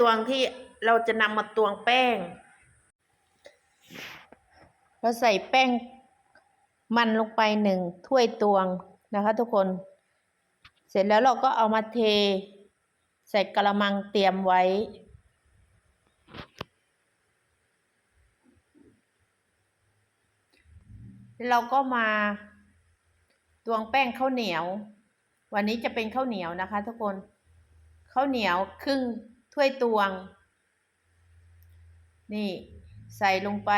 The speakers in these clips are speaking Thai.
ตวงที่เราจะนำมาตวงแป้ง เราใส่แป้งมันลงไปหนึ่งถ้วยตวงนะคะทุกคน เสร็จแล้วเราก็เอามาเท ใส่กระมังเตรียมไว้ เราก็มาตวงแป้งข้าวเหนียว วันนี้จะเป็นข้าวเหนียวนะคะทุกคน ข้าวเหนียวครึ่ง ถ้วยตวง นี่ใส่ลงไป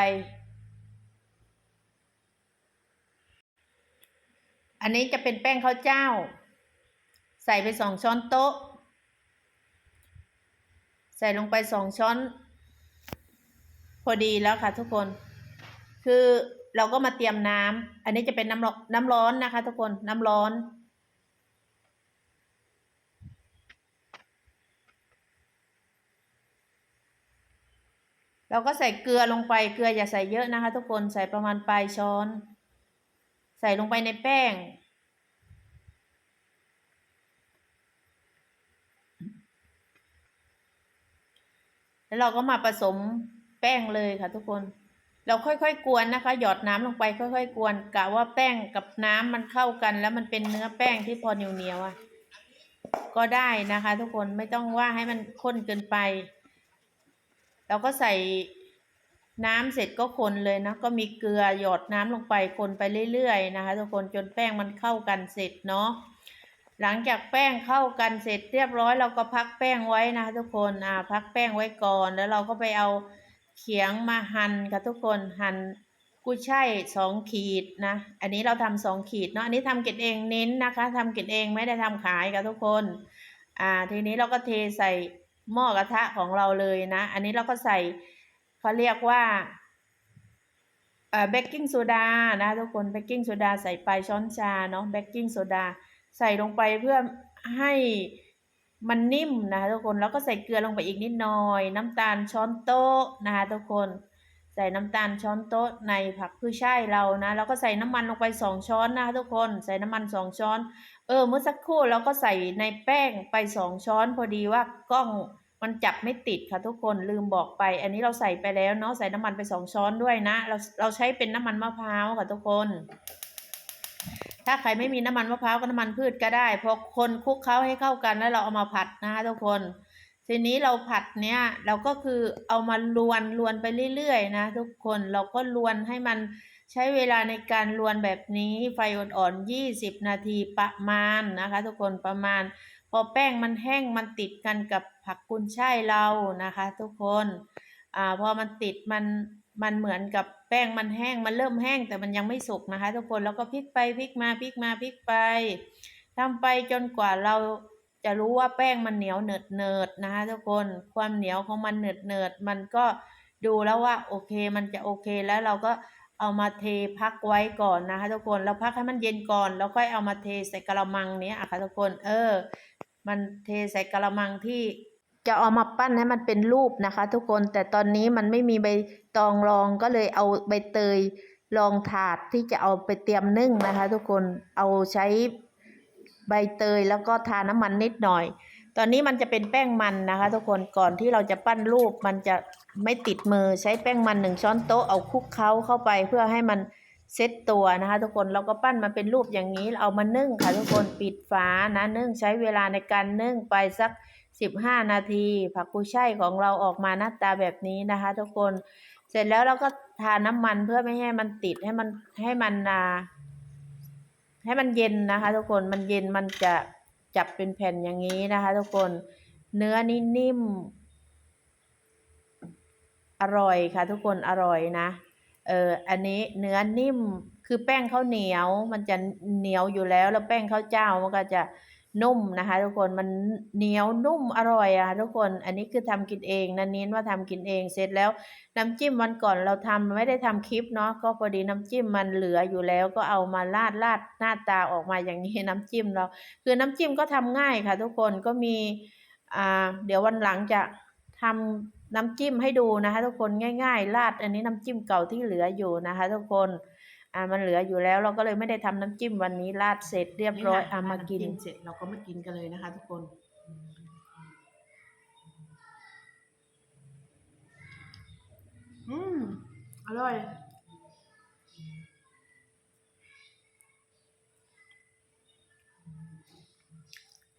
อันนี้จะเป็นแป้งข้าวเจ้า ใส่ไปสองช้อนโต๊ะ ใส่ลงไปสองช้อน พอดีแล้วค่ะทุกคน คือเราก็มาเตรียมน้ำ อันนี้จะเป็นน้ำร้อนน้ำร้อนนะคะทุกคน น้ำร้อน เราก็ใส่เกลือลงไปเกลืออย่าใส่เยอะนะคะ ทุกคนใส่ประมาณปลายช้อน ใส่ลงไปในแป้ง แล้วเราก็มาผสมแป้งเลยค่ะ ทุกคน เราค่อยๆกวนนะคะ หยอดน้ำลงไปค่อยๆกวนกะว่าแป้งกับน้ำมันเข้ากัน แล้วมันเป็นเนื้อแป้งที่พอเหนียวๆอะ ก็ได้นะคะ ทุกคนไม่ต้องว่าให้มันข้นเกินไป เราก็ใส่น้ำเสร็จก็คนเลยนะ ก็มีเกลือหยอดน้ำลงไปคนไปเรื่อยๆนะคะ ทุกคนจนแป้งมันเข้ากันเสร็จเนาะหลังจากแป้งเข้ากันเสร็จเรียบร้อยเราก็พักแป้งไว้นะคะ ทุกคนอ่าพักแป้งไว้ก่อนแล้วเราก็ไปเอาเขียงมาหั่นค่ะทุกคนหั่นกุ้ยช่ายสองขีดนะ อันนี้เราทำสองขีดเนาะอันนี้ทำกินเองเน้นนะคะทำกินเองไม่ได้ทำขายค่ะทุกคนอ่าทีนี้เราก็เทใส่ หม้อกระทะของเราเลยนะ อันนี้เราก็ใส่เขาเรียกว่าเบกกิ้งโซดานะทุกคนเบกกิ้งโซดาใส่ไปช้อนชาเนาะเบกกิ้งโซดาใส่ลงไปเพื่อให้มันนิ่มนะคะทุกคนแล้วก็ใส่เกลือลงไปอีกนิดหน่อย น้ำตาลช้อนโต๊ะนะคะทุกคน ใส่น้ำตาลช้อนโต๊ะในผักผู้ช่เรานะแล้วก็ใส่น้ำมันลงไปสองช้อนนะคะทุกคนใส่น้ำมันสองช้อน เออเมื่อสักครู่เราก็ใส่ในแป้งไปสองช้อนพอดีว่ากล้อง มันจับไม่ติดค่ะทุกคนลืมบอกไป อันนี้เราใส่ไปแล้วเนาะใส่น้ำมันไปสองช้อนด้วยนะ เราเราใช้เป็นน้ำมันมะพร้าวค่ะทุกคน ถ้าใครไม่มีน้ำมันมะพร้าวก็น้ำมันพืชก็ได้พอคนคลุกเคล้าให้เข้ากันแล้วเราเอามาผัดนะคะทุกคนทีนี้เราผัดเนี้ยเราก็คือเอามาลวนลวนไปเรื่อยๆนะทุกคนเราก็ลวนให้มันใช้เวลาในการลวนแบบนี้ไฟอ่อนๆ20 นาทีประมาณนะคะ ทุกคนประมาณ พอแป้งมันแห้งมันติดกันกับ ผักกุนช่ายเรานะคะ ทุกคนอ่าพอมันติดมันมันเหมือนกับแป้งมันแห้งมันเริ่มแห้งแต่มันยังไม่สุกนะคะ ทุกคนแล้วก็พลิกไปพลิกมาพลิกมาพลิกไปทำไปจนกว่าเราจะรู้ว่าแป้งมันเหนียวเนิดเนิดนะคะทุกคนความเหนียวของมันเนิดเนิดมันก็ดูแล้วว่าโอเคมันจะโอเคแล้วเราก็เอามาเทพักไว้ก่อนนะคะ ทุกคนเราพักให้มันเย็นก่อนแล้วค่อยเอามาเทใส่กระมังเนี้ยอะค่ะทุกคน เออ มันเทใส่กระมังที่ จะเอามาปั้นให้มันเป็นรูปนะคะ ทุกคนแต่ตอนนี้มันไม่มีใบตองรองก็เลยเอาใบเตยรองถาดที่จะเอาไปเตรียมนึ่งนะคะ ทุกคนเอาใช้ใบเตยแล้วก็ทาน้ำมันนิดหน่อย ตอนนี้มันจะเป็นแป้งมันนะคะ ทุกคนก่อนที่เราจะปั้นรูปมันจะไม่ติดมือใช้แป้งมันหนึ่งช้อนโต๊ะเอาคลุกเคล้าเข้าไปเพื่อให้มันเซตตัวนะคะ ทุกคนเราก็ปั้นมาเป็นรูปอย่างนี้เอามานึ่งค่ะ ทุกคนปิดฝานะนึ่งใช้เวลาในการนึ่งไปสัก สิบห้านาที ผักกุยช่ายของเราออกมาหน้าตาแบบนี้นะคะ ทุกคนเสร็จแล้วเราก็ทาน้ำมันเพื่อไม่ให้มันติดให้มันให้มันนาให้มันเย็นนะคะ ทุกคนมันเย็นมันจะจับเป็นแผ่นอย่างนี้นะคะ ทุกคนเนื้อนี่นิ่ม อร่อยค่ะ ทุกคนอร่อยนะเอออันนี้เนื้อนิ่มคือแป้งข้าวเหนียว มันจะเหนียวอยู่แล้ว แล้วแป้งข้าวเจ้ามันก็จะ นุ่มนะคะทุกคนมันเหนียวนุ่มอร่อยอะทุกคนอันนี้คือทำกินเองนะเน้นว่าทำกินเองเสร็จแล้วน้ำจิ้มวันก่อนเราทำไม่ได้ทำคลิปเนาะก็พอดีน้ำจิ้มมันเหลืออยู่แล้วก็เอามาราดราดหน้าตาออกมาอย่างนี้น้ำจิ้มเรา คือน้ำจิ้มก็ทำง่ายค่ะ ทุกคนก็มีอ่าเดี๋ยววันหลังจะทำน้ำจิ้มให้ดูนะคะ ทุกคนง่าย ๆ ราดอันนี้น้ำจิ้มเก่าที่เหลืออยู่นะคะ ทุกคน อ่ามันเหลืออยู่แล้วเราก็เลยไม่ได้ทำน้ำจิ้มวันนี้ราดเสร็จเรียบร้อยอ่ามากินเสร็จเราก็มากินกันเลยนะคะ ทุกคนอืมอร่อย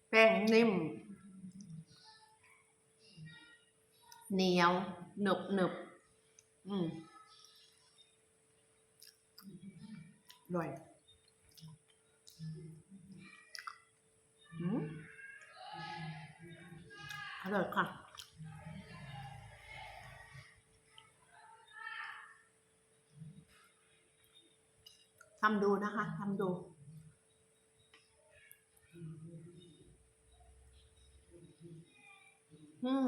แป้งนิ่มเหนียวหนึบหนึบอืม ร่อยอร่อยค่ะทำดูนะคะทำดูอืม